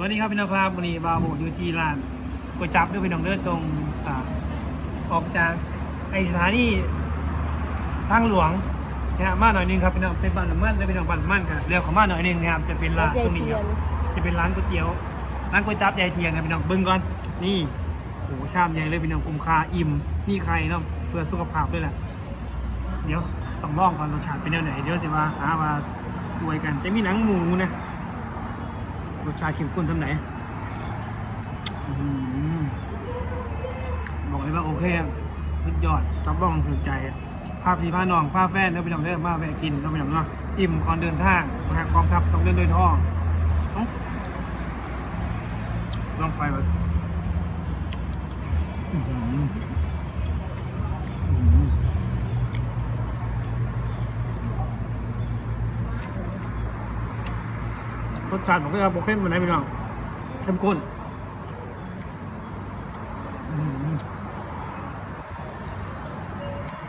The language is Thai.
วัสดีครับพี่น้องครับวันนี้บาโบอยู่ที่ร้านก๋วยจั๊บด้วยพี่น้องเด้อตรงอ่าออกจากไอสถานีทางหลวงนะฮะมาหน่อยนึงครับพี่น้องเป็นบ้านหลังมั่นเลยพี่น้องบ้านหลังมั่นกันเรียวเขามาหน่อยนึงนะครับจะเป็นร้านตรงนี้ครับจะเป็นร้านก๋วยเตี๋ยวร้านก๋วยจั๊บยายเทียงนะพี่น้องเบิ้งก่อนนี่โหชามใหญ่เลยพี่น้องคุ้มค่าอิ่มนี่ใครเนาะเพื่อสุขภาพด้วยแหละเดี๋ยวต้องลองก่อนรสชาติเป็นแนวไหนเดี๋ยวสิว่าหาว่าอวยกันจะมีหนังหมูนะ รสชาติเข้มข้นทำไหนอื้อหือบอกเลยว่าโอเคสุดยอดจับบ้องถึงใจ ภาพที่พาน้องพาแฟนเด้อพี่น้องเด้อมาแวะกินต้องพี่น้องเนาะอิ่มก่อนเดินทางนะฮะกองทัพต้องเดินโดวยท้องเอ้าลองไฟแบบอื้อหืออื้อหือ รสชาติผมก็โอเคเหมือนไหนพี่น้องเข้มข้น